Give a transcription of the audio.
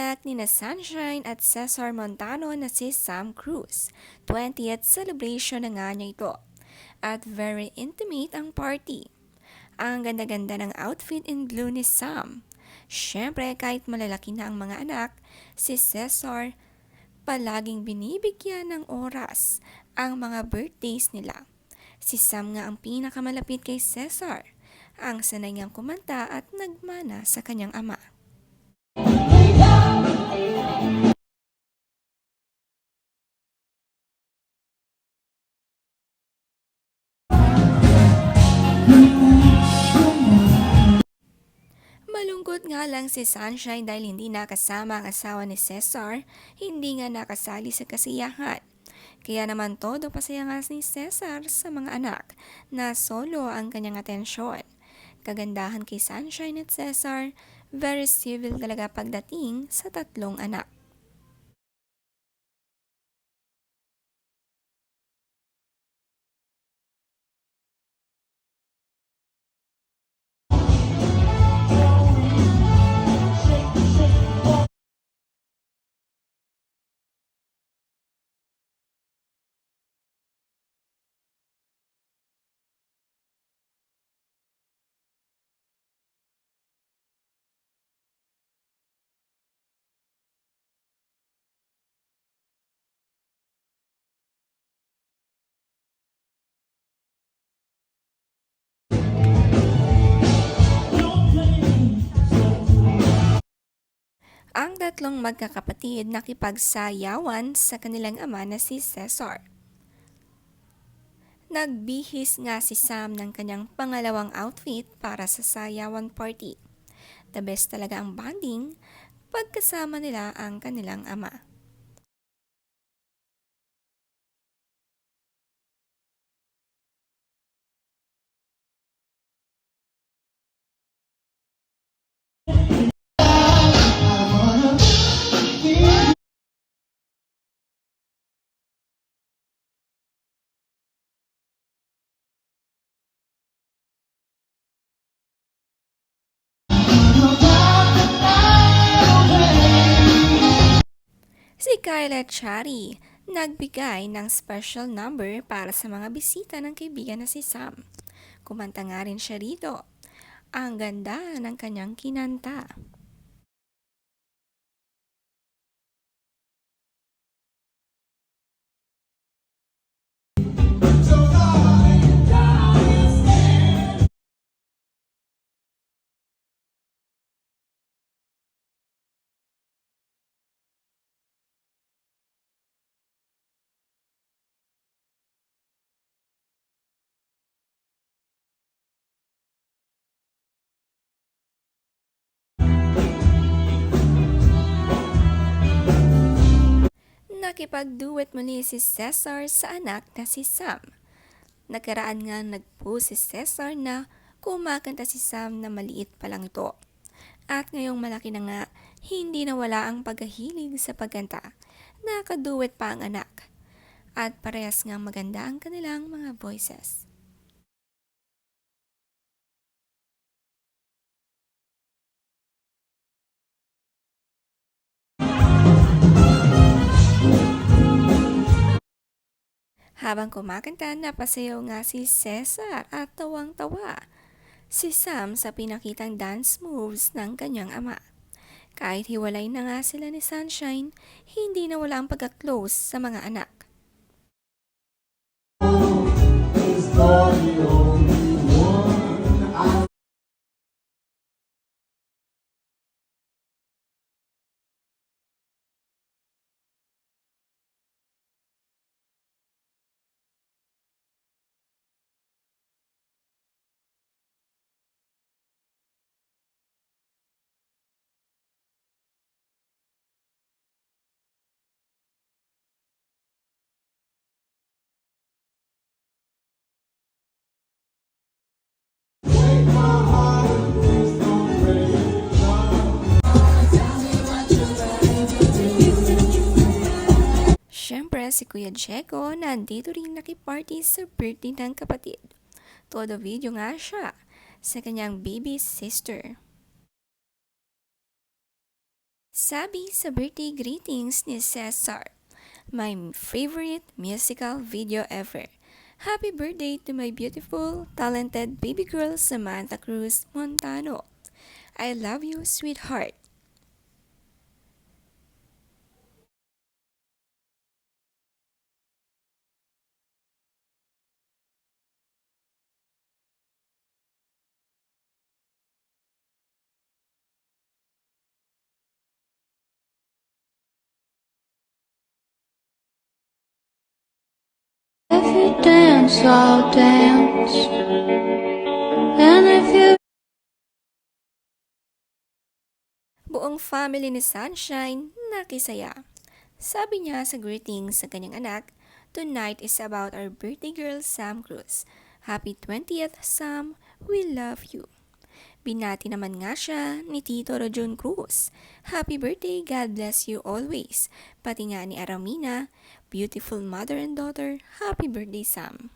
Pinanganak ni na Sunshine at Cesar Montano na si Sam Cruz. 20th celebration na nga niya ito. At very intimate ang party. Ang ganda-ganda ng outfit in blue ni Sam. Siyempre, kahit malalaki na ang mga anak, si Cesar palaging binibigyan ng oras ang mga birthdays nila. Si Sam nga ang pinakamalapit kay Cesar, ang sanay niyang kumanta at nagmana sa kanyang ama. Nga lang si Sunshine dahil hindi nakasama ang asawa ni Cesar, hindi nga nakasali sa kasiyahan. Kaya naman todo pasaya nga ni Cesar sa mga anak na solo ang kanyang atensyon. Kagandahan kay Sunshine at Cesar, very civil talaga pagdating sa tatlong anak. Ang tatlong magkakapatid nakipagsayawan sa kanilang ama na si Cesar. Nagbihis nga si Sam ng kanyang pangalawang outfit para sa sayawan party. The best talaga ang bonding pagkasama nila ang kanilang ama. Kyla Chari nagbigay ng special number para sa mga bisita ng kaibigan na si Sam. Kumanta nga rin siya rito. Ang ganda ng kanyang kinanta. Nakipag-duet muli si Cesar sa anak na si Sam. Nakaraan nga nagpo si Cesar na kumakanta si Sam na maliit pa lang ito. At ngayong malaki na nga, hindi nawala ang pagkahilig sa pagkanta. Nakaduet pa ang anak. At parehas nga maganda ang kanilang mga voices. Habang kumakanta, napasayaw nga si Cesar at tawang-tawa. Si Sam sa pinakitang dance moves ng kanyang ama. Kahit hiwalay na nga sila ni Sunshine, hindi na wala ang pagka-close sa mga anak. Si Kuya Checo nandito rin nakiparty sa birthday ng kapatid. Todo video nga siya sa kanyang baby sister. Sabi sa birthday greetings ni Cesar, my favorite musical video ever. Happy birthday to my beautiful, talented baby girl Samantha Cruz Montano. I love you, sweetheart. Dance, I'll dance. And if you Buong family ni Sunshine nakisaya. Sabi niya sa greetings sa kanyang anak, Tonight is about our birthday girl Sam Cruz. Happy 20th Sam, we love you. Binati naman nga siya ni Tito Rojon Cruz. Happy birthday, God bless you always. Pati nga ni Aramina, beautiful mother and daughter, happy birthday Sam.